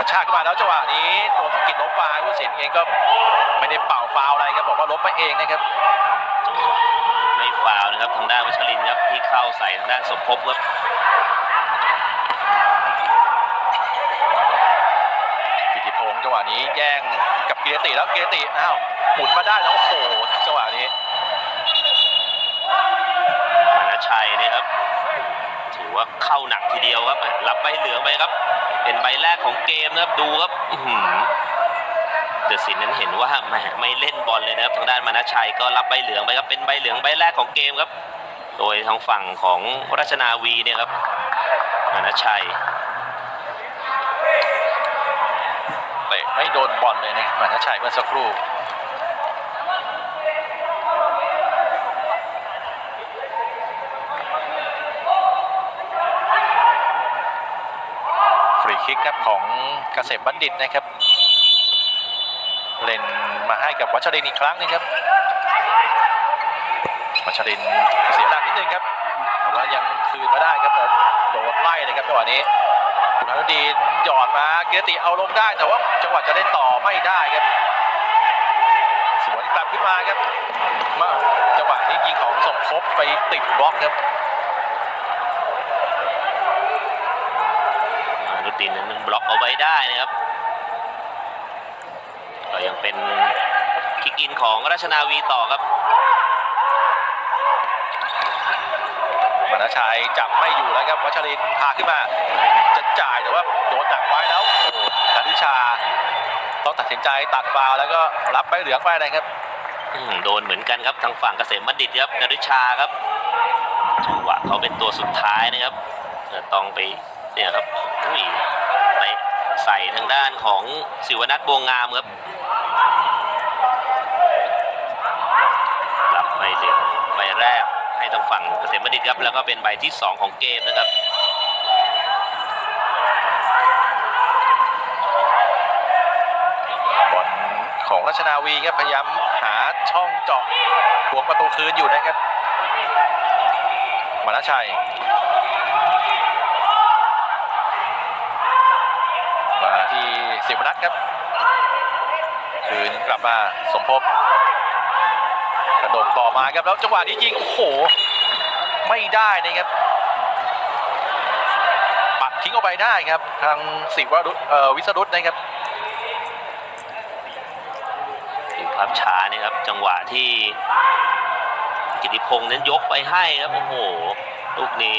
กระชากขึ้นมาแล้วจังหวะนี้ตัวสะกิดล้มไปผู้สินเองก็ไม่ได้เป่าฟาวล์อะไรครับบอกว่าล้มมาเองนะครับจังหวะไม่ฟาวล์นะครับทางด้านวัชรินทร์ครับที่เข้าใส่ทางด้านสมภพครับกิติพงศ์จังหวะนี้แย่งกับเกียรติแล้วเกียรติอ้าวหมุนมาได้แล้วโอ้โหจังหวะนี้มานาชัยเนี่ยครับถือ ว่าเข้าหนักทีเดียวครับรับใบเหลืองไปครับ เป็นใบแรกของเกมนะครับดูครับเดอะสินนั้นเห็นว่าไม่เล่นบอลเลยนะครับทางด้านมานาชัยก็รับใบเหลืองไปครับเป็นใบเหลืองใบแรกของเกมครับ โดยทางฝั่งของราชนาวีเนี่ยครับมานาชัยเตะไม่โดนบอลเลยนะครับมหาชัยเมื่อสักครู่ คิกครับของเกษมบัณฑิตนะครับ เล่นมาให้กับวัชรินอีกครั้งนึงครับ วัชรินเสียหลักนิดนึงครับแต่ว่ายังคืนมาได้ครับโดนไล่เลยครับจังหวะนี้คุณอนุดีนหยอดมาเกียรติเอาลงได้ แต่ว่าจังหวะจะเล่นต่อไม่ได้ครับ สวนกลับขึ้นมาครับมาจังหวะนี้ยิงของสมภพไปติดบล็อกครับ มานุตินนั้นบล็อกเอาไว้ได้นะครับก็ยังเป็นคิกอินของราชนาวีต่อครับมณชัยจับไม่อยู่แล้วครับวัชรินพาขึ้นมา จะจ่ายแต่ว่าโดนดักไว้แล้วโอ้โหธนิชาต้องตัดสินใจตัดฟาวแล้วก็รับใบเหลืองไปนะครับโดนเหมือนกันครับทางฝั่งเกษมบัณฑิตครับนฤชาครับจังหวะเขาเป็นตัวสุดท้ายนะครับต้องไป เนี่ยครับอุ้ยไปใส่ทางด้านของศิวนัทบวงงามครับรับใบเหลืองใบแรกให้ทางฝั่งเกษมบัณฑิตครับ แล้วก็เป็นใบที่สองของเกมนะครับบอลของราชนาวีครับพยายามหาช่องเจาะทวงประตูคืนอยู่นะครับมณชัย มา ที่สิบนัทครับ คืนกลับมาสมภพกระโดดต่อมาครับแล้วจังหวะนี้ยิงโอ้โห ไม่ได้นะครับ ปัดทิ้งออกไปได้ครับ ทางสิวรุเอ่อวิสรุตนะครับดูภาพช้านี่ครับ จังหวะที่กิติพงษ์นั้นยกไปให้ครับโอ้โหลูกนี้